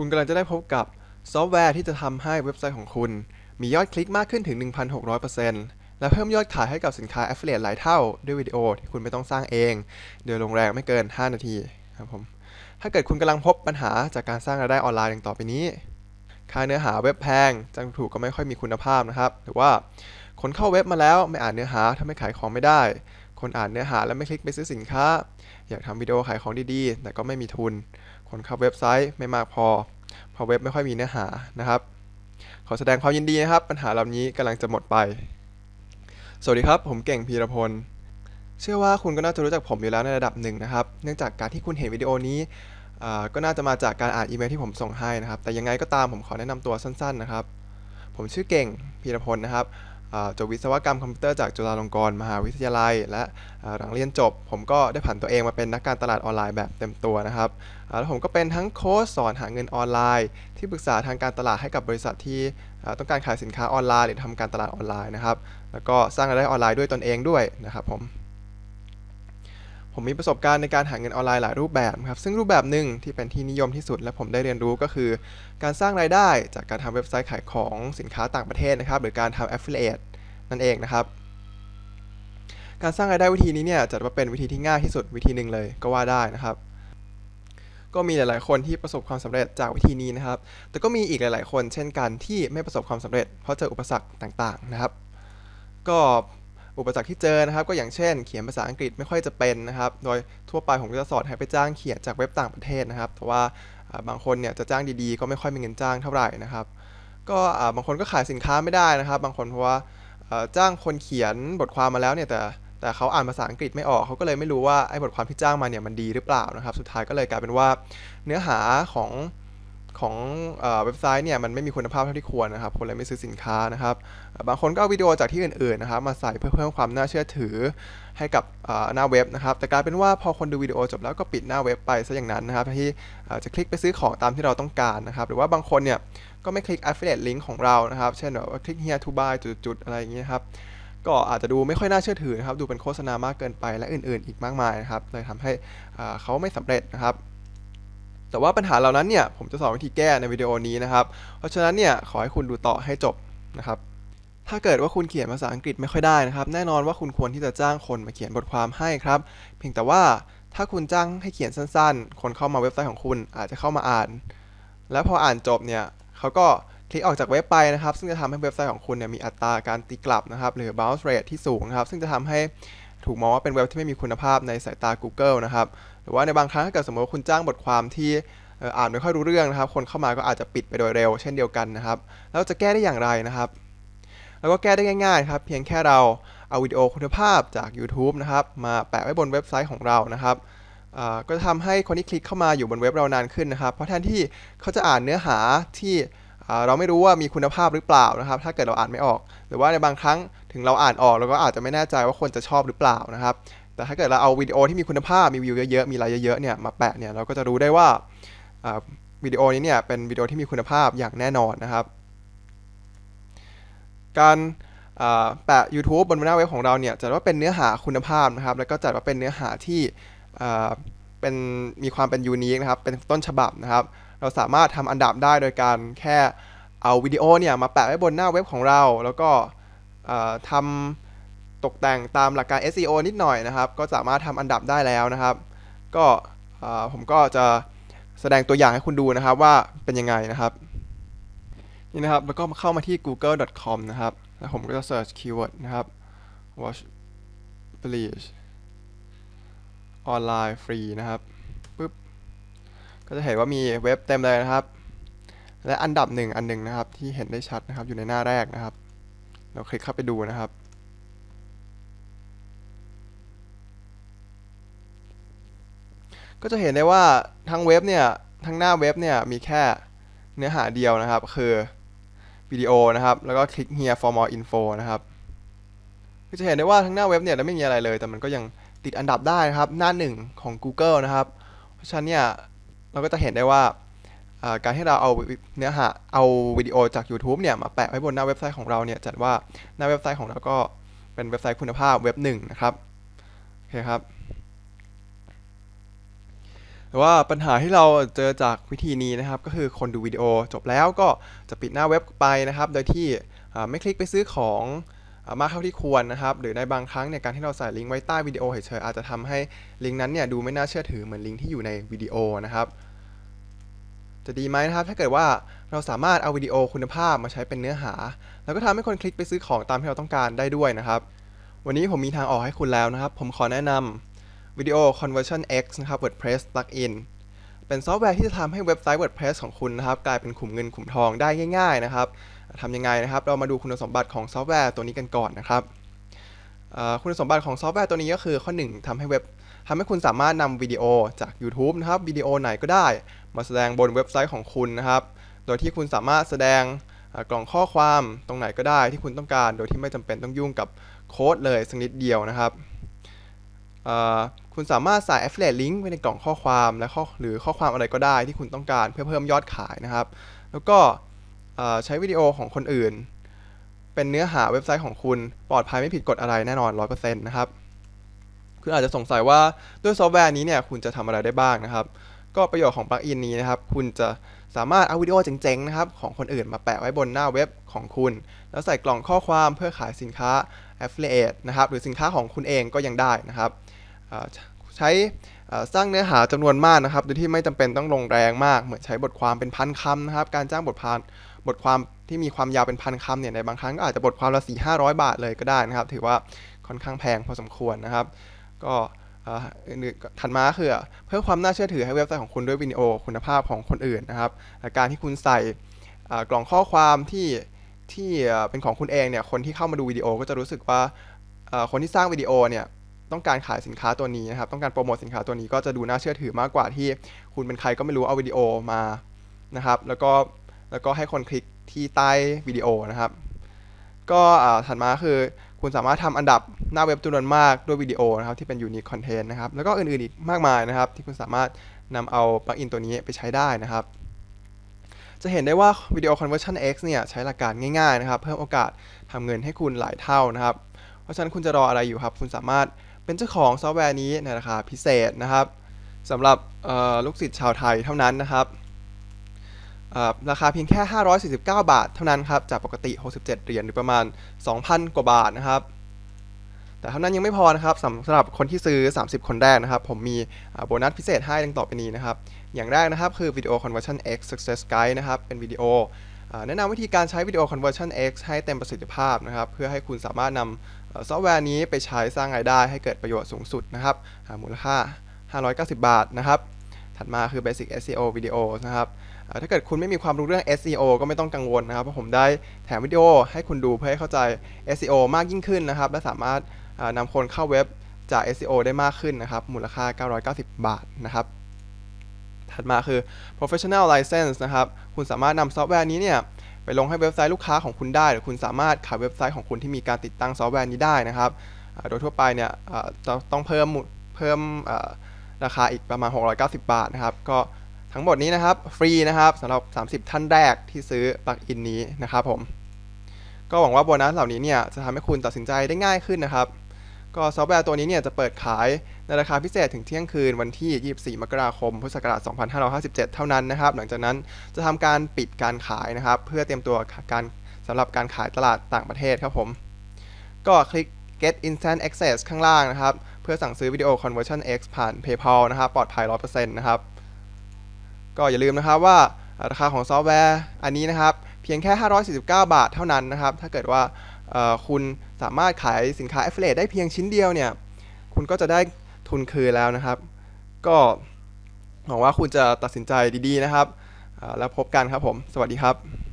คุณกำลังจะได้พบกับซอฟต์แวร์ที่จะทำให้เว็บไซต์ของคุณ มียอดคลิกมากขึ้นถึง 1,600%และเพิ่มยอดขายให้กับสินค้า Affiliate หลายเท่า ด้วยวิดีโอที่คุณไม่ต้องสร้างเอง โดยลงแรงไม่เกิน 5 นาทีครับผมถ้าเกิดคุณกำลังพบปัญหาจากการสร้างรายได้ออนไลน์ดังต่อไปนี้ ค่าเนื้อหาเว็บแพงจ้างถูกก็ไม่ค่อยมีคุณภาพนะครับ หรือว่าคนเข้าเว็บมาแล้วไม่อ่านเนื้อหาทำให้ขายของไม่ได้ คนอ่านเนื้อหาแล้วไม่คลิกไปซื้อสินค้า อยากทำวิดีโอขายของดีๆ แต่ก็ไม่มีทุน คนเข้าเว็บไซต์ไม่มากพอ เพราะเว็บไม่ค่อยมีเนื้อหานะครับ ขอแสดงความยินดีนะครับ ปัญหาเหล่านี้กำลังจะหมดไป สวัสดีครับ ผมเก่งพีรพล เชื่อว่าคุณก็น่าจะรู้จักผมอยู่แล้วในระดับหนึ่งนะครับ เนื่องจากการที่คุณเห็นวิดีโอนี้ก็น่าจะมาจากการอ่านอีเมลที่ผมส่งให้นะครับ แต่ยังไงก็ตามผมขอแนะนำตัวสั้น ๆ นะครับ ผมชื่อเก่งพีรพลนะครับ จบวิศวกรรมคอมพิวเตอร์จากจุฬาลงกรณ์มหาวิทยาลัย และหลังเรียนจบ ผมก็ได้ผันตัวเองมาเป็นนักการตลาดออนไลน์แบบเต็มตัวนะครับแล้วผมก็เป็นทั้งโค้ชสอนหาเงินออนไลน์ ที่ปรึกษาทางการตลาดให้กับบริษัทที่ต้องการขายสินค้าออนไลน์ หรือทำการตลาดออนไลน์นะครับแล้วก็สร้างรายได้ออนไลน์ด้วยตนเองด้วยนะครับผม ผมมีประสบการณ์ในการหาเงินออนไลน์หลายรูปแบบครับ ซึ่งรูปแบบหนึ่งที่เป็นที่นิยมที่สุดและผมได้เรียนรู้ก็คือ การสร้างรายได้จากการทำเว็บไซต์ขายของสินค้าต่างประเทศนะครับ หรือการทำ affiliate นั่นเองนะครับ การสร้างรายได้วิธีนี้เนี่ยจัดว่าเป็นวิธีที่ง่ายที่สุดวิธีหนึ่งเลยก็ว่าได้นะครับ ก็มีหลาย ๆ คนที่ประสบความสำเร็จจากวิธีนี้นะครับ แต่ก็มีอีกหลาย ๆ คน เช่นกันที่ไม่ประสบความสำเร็จ เพราะเจออุปสรรคต่าง ๆ นะครับ ก็ อุปสรรคที่เจอนะครับ ก็อย่างเช่น เขียนภาษาอังกฤษไม่ค่อยจะเป็นนะครับ โดยทั่วไปผมก็จะสอนให้ไปจ้างเขียนจากเว็บต่างประเทศนะครับแต่ว่าอ่าบางคนเนี่ยจะจ้างดีๆ ก็ไม่ค่อยมีเงินจ้างเท่าไหร่นะครับ ก็บางคนก็ขายสินค้าไม่ได้นะครับ บางคนเพราะว่าจ้างคนเขียนบทความมาแล้วเนี่ยแต่แต่เขาอ่านภาษาอังกฤษไม่ออกเขาก็เลยไม่รู้ว่าไอ้บทความที่จ้างมาเนี่ยมันดีหรือเปล่านะครับ สุดท้ายก็เลยกลายเป็นว่าเนื้อหาของ ของเว็บไซต์เนี่ยมันไม่มีคุณภาพเท่าที่ควรนะครับ คนเลยไม่ซื้อสินค้านะครับ บางคนก็เอาวิดีโอจากที่อื่นๆนะครับมาใส่เพื่อเพิ่มความน่าเชื่อถือให้กับหน้าเว็บนะครับ แต่กลายเป็นว่าพอคนดูวิดีโอจบแล้วก็ปิดหน้าเว็บไปซะอย่างนั้นนะครับที่จะคลิกไปซื้อของตามที่เราต้องการนะครับ หรือว่าบางคนเนี่ยก็ไม่คลิก affiliate link ของเรานะครับ เช่นแบบว่าคลิก here to buy จุดๆอะไรอย่างเงี้ยครับก็อาจจะดูไม่ค่อยน่าเชื่อถือนะครับ ดูเป็นโฆษณามากเกินไปและอื่นๆ อีกมากมายนะครับ เลยทำให้เขาไม่สำเร็จนะครับ แต่ว่าปัญหาเหล่านั้นเนี่ยผมจะสอนวิธีแก้ในวิดีโอนี้นะครับ เพราะฉะนั้นเนี่ยขอให้คุณดูต่อให้จบนะครับถ้าเกิดว่าคุณเขียนภาษาอังกฤษไม่ค่อยได้นะครับ แน่นอนว่าคุณควรที่จะจ้างคนมาเขียนบทความให้ครับ เพียงแต่ว่าถ้าคุณจ้างให้เขียนสั้นๆ คนเข้ามาเว็บไซต์ของคุณอาจจะเข้ามาอ่าน แล้วพออ่านจบเนี่ยเขาก็คลิกออกจากเว็บไปนะครับ ซึ่งจะทำให้เว็บไซต์ของคุณเนี่ยมีอัตราการตีกลับนะครับ หรือ bounce rate ที่สูงนะครับ ซึ่งจะทำให้ ถูกมองว่าเป็นเว็บที่ไม่มีคุณภาพในสายตา Google นะครับ หรือว่าในบางครั้งถ้าเกิดสมมติว่าคุณจ้างบทความที่อ่านไม่ค่อยรู้เรื่องนะครับ คนเข้ามาก็อาจจะปิดไปโดยเร็ว เช่นเดียวกันนะครับแล้วจะแก้ได้อย่างไรนะครับแล้วก็แก้ได้ง่ายๆครับ เพียงแค่เราเอาวิดีโอคุณภาพจาก YouTube นะครับ มาแปะไว้บนเว็บไซต์ของเรานะครับก็จะทำให้คนที่คลิกเข้ามาอยู่บนเว็บเรานานขึ้นนะครับ เพราะแทนที่เขาจะอ่านเนื้อหาที่ เราไม่รู้ว่ามีคุณภาพหรือเปล่านะครับ ถ้าเกิดเราอ่านไม่ออก หรือว่าในบางครั้งถึงเราอ่านออกเราก็อาจจะไม่แน่ใจว่าคนจะชอบหรือเปล่านะครับ แต่ถ้าเกิดเราเอาวิดีโอที่มีคุณภาพมีวิวเยอะๆมีไลค์เยอะๆเนี่ยมาแปะเนี่ยเราก็จะรู้ได้ว่าวิดีโอนี้เนี่ยเป็นวิดีโอที่มีคุณภาพอย่างแน่นอนนะครับ การแปะ YouTube บนหน้าเว็บของเราเนี่ยจัดว่าเป็นเนื้อหาคุณภาพนะครับ แล้วก็จัดว่าเป็นเนื้อหาที่เป็นมีความเป็นยูนิคนะครับ เป็นต้นฉบับนะครับ เราสามารถทำอันดับได้โดยการแค่เอาวิดีโอเนี่ยมาแปะไว้บนหน้าเว็บของเรา แล้วก็อ่าทำตกแต่งตามหลักการ SEO นิดหน่อยนะครับ ก็สามารถทำอันดับได้แล้วนะครับ ก็ผมก็จะแสดงตัวอย่างให้คุณดูนะครับว่าเป็นยังไงนะครับนี่นะครับ แล้วก็เข้ามาที่ google.com นะครับ แล้วผมก็จะ search keyword นะครับ watch please ออนไลน์ฟรีนะครับ ก็จะเห็นว่ามีเว็บเต็มเลยนะครับ และอันดับหนึ่งอันหนึ่งนะครับ ที่เห็นได้ชัดนะครับ อยู่ในหน้าแรกนะครับ เราคลิกเข้าไปดูนะครับก็จะเห็นได้ว่าทั้งเว็บเนี่ยทั้งหน้าเว็บเนี่ยมีแค่เนื้อหาเดียวนะครับ คือวิดีโอนะครับ แล้วก็คลิก here for more info นะครับก็จะเห็นได้ว่าทั้งหน้าเว็บเนี่ยไม่มีอะไรเลย แต่มันก็ยังติดอันดับได้นะครับ หน้าหนึ่งของ Google นะครับ เพราะฉะนั้นเนี่ย เราก็จะเห็นได้ว่าการที่เราเอาเนื้อหาเอาวิดีโอจาก YouTube เนี่ยมาแปะไว้บนหน้าเว็บไซต์ของเราเนี่ยจัดว่าหน้าเว็บไซต์ของเราก็เป็นเว็บไซต์คุณภาพเว็บหนึ่งนะครับโอเคครับแต่ว่าปัญหาที่เราเจอจากวิธีนี้นะครับ ก็คือคนดูวิดีโอจบแล้วก็จะปิดหน้าเว็บไปนะครับ โดยที่ไม่คลิกไปซื้อของ มากเท่าที่ควรนะครับ หรือในบางครั้งเนี่ยการที่เราใส่ลิงก์ไว้ใต้วิดีโอเฉยๆอาจจะทำให้ลิงก์นั้นเนี่ยดูไม่น่าเชื่อถือเหมือนลิงก์ที่อยู่ในวิดีโอนะครับ จะดีไหมนะครับ ถ้าเกิดว่าเราสามารถเอาวิดีโอคุณภาพมาใช้เป็นเนื้อหา แล้วก็ทำให้คนคลิกไปซื้อของตามที่เราต้องการได้ด้วยนะครับ วันนี้ผมมีทางออกให้คุณแล้วนะครับ ผมขอแนะนำ Video Conversion X นะครับ WordPress Plugin เป็นซอฟต์แวร์ที่จะทำให้เว็บไซต์ WordPress ของคุณนะครับ กลายเป็นขุมเงินขุมทองได้ง่าย ๆ นะครับทำยังไงนะครับ เรามาดูคุณสมบัติของซอฟต์แวร์ตัวนี้กันก่อนนะครับคุณสมบัติของซอฟต์แวร์ตัวนี้ก็คือข้อ 1ทำให้เว็บทำให้คุณสามารถนำวิดีโอจาก YouTube นะครับวิดีโอไหนก็ได้ มาแสดงบนเว็บไซต์ของคุณนะครับ โดยที่คุณสามารถแสดงกล่องข้อความตรงไหนก็ได้ที่คุณต้องการ โดยที่ไม่จำเป็นต้องยุ่งกับโค้ดเลยสักนิดเดียวนะครับ คุณสามารถใส่ affiliate link ไว้ในกล่องข้อความและข้อหรือข้อความอะไรก็ได้ที่คุณต้องการเพื่อเพิ่มยอดขายนะครับ แล้วก็ใช้วิดีโอของคนอื่น เป็นเนื้อหาเว็บไซต์ของคุณปลอดภัยไม่ผิดกฎอะไรแน่นอน 100%นะครับคุณอาจจะสงสัยว่าด้วยซอฟต์แวร์นี้เนี่ยคุณจะทำอะไรได้บ้างนะครับ ก็ประโยชน์ของปลั๊กอินนี้นะครับ คุณจะ สามารถเอาวิดีโอเจ๋งๆนะครับของคนอื่นมาแปะไว้บนหน้าเว็บของคุณ แล้วใส่กล่องข้อความเพื่อขายสินค้า affiliate นะครับหรือสินค้าของคุณเองก็ยังได้นะครับใช้สร้างเนื้อหาจำนวนมากนะครับโดยที่ไม่จำเป็นต้องลงแรงมากเหมือนใช้บทความเป็นพันคำนะครับการจ้างบทความบทความที่มีความยาวเป็นพันคำเนี่ยในบางครั้งก็อาจจะบทความละ4 5 0 0บาทเลยก็ได้นะครับ ถือว่าค่อนข้างแพงพอสมควรนะครับ ก็ ถัดมาคือเพิ่มความน่าเชื่อถือให้เว็บไซต์ของคุณด้วยวิดีโอคุณภาพของคนอื่นนะครับ การที่คุณใส่กล่องข้อความที่ที่เป็นของคุณเองเนี่ยคนที่เข้ามาดูวิดีโอก็จะรู้สึกว่าคนที่สร้างวิดีโอเนี่ยต้องการขายสินค้าตัวนี้นะครับต้องการโปรโมทสินค้าตัวนี้ก็จะดูน่าเชื่อถือมากกว่าที่คุณเป็นใครก็ไม่รู้เอาวิดีโอมานะครับแล้วก็แล้วก็ให้คนคลิกที่ใต้วิดีโอนะครับ ก็ถัดมาคือ คุณสามารถทำอันดับหน้าเว็บจำนวนมากด้วยวิดีโอนะครับที่เป็น unique content นะครับแล้วก็อื่นๆอีกมากมายนะครับ ที่คุณสามารถนำเอาปลั๊กอินตัวนี้ไปใช้ได้นะครับ จะเห็นได้ว่า Video Conversion X เนี่ยใช้หลักการง่ายๆนะครับ เพิ่มโอกาสทำเงินให้คุณหลายเท่านะครับ เพราะฉะนั้นคุณจะรออะไรอยู่ครับ คุณสามารถเป็นเจ้าของซอฟต์แวร์นี้ในราคาพิเศษนะครับสำหรับลูกศิษย์ชาวไทยเท่านั้นนะครับ ราคาเพียงแค่ 549 บาท เท่านั้นครับ จากปกติ 67 เหรียญหรือประมาณ 2,000 กว่าบาทนะครับ แต่เท่านั้นยังไม่พอนะครับสำหรับคนที่ซื้อ 30 คนแรกนะครับ ผมมีโบนัสพิเศษให้ดังต่อไปนี้นะครับ อย่างแรกนะครับคือ Video Conversion X Success Guide นะครับ เป็นวิดีโอแนะนำวิธีการใช้ Video Conversion X ให้เต็มประสิทธิภาพนะครับ เพื่อให้คุณสามารถนำซอฟต์แวร์นี้ไปใช้สร้างรายได้ให้เกิดประโยชน์สูงสุดนะครับมูลค่า 590 บาทนะครับ ถัดมาคือ Basic SEO Video นะครับ ถ้าเกิดคุณไม่มีความรู้เรื่อง SEO ก็ไม่ต้องกังวลนะครับ เพราะผมได้แถมวิดีโอให้คุณดูเพื่อให้เข้าใจ SEO มากยิ่งขึ้นนะครับ และสามารถนำคนเข้าเว็บจาก SEO ได้มากขึ้นนะครับ มูลค่า 990 บาทนะครับ ถัดมาคือ professional license นะครับ คุณสามารถนำซอฟต์แวร์นี้เนี่ยไปลงให้เว็บไซต์ลูกค้าของคุณได้ หรือคุณสามารถขายเว็บไซต์ของคุณที่มีการติดตั้งซอฟต์แวร์นี้ได้นะครับ โดยทั่วไปเนี่ยต้องเพิ่มเพิ่มราคาอีกประมาณ 690 บาทนะครับ ก็ ทั้งหมดนี้นะครับฟรีนะครับสำหรับ 30 ท่านแรกที่ซื้อปลั๊กอินนี้นะครับผม ก็หวังว่าโบนัสเหล่านี้เนี่ยจะทำให้คุณตัดสินใจได้ง่ายขึ้นนะครับ ก็ซอฟต์แวร์ตัวนี้เนี่ยจะเปิดขายในราคาพิเศษถึงเที่ยงคืนวันที่ 24 มกราคม พุทธศักราช 2557 เท่านั้นนะครับ หลังจากนั้นจะทำการปิดการขายนะครับ เพื่อเตรียมตัวการสำหรับการขายตลาดต่างประเทศครับผม ก็คลิก get instant access ข้างล่างนะครับ เพื่อสั่งซื้อวิดีโอ conversion X ผ่าน PayPal นะครับ ปลอดภัย 100%นะครับ ก็อย่าลืมนะครับว่าราคาของซอฟต์แวร์อันนี้นะครับ เพียงแค่ 549 บาทเท่านั้นนะครับ ถ้าเกิดว่าคุณสามารถขายสินค้า affiliate ได้เพียงชิ้นเดียวเนี่ย คุณก็จะได้ทุนคืนแล้วนะครับ ก็หวังว่าคุณจะตัดสินใจดีๆนะครับ แล้วพบกันครับผม สวัสดีครับ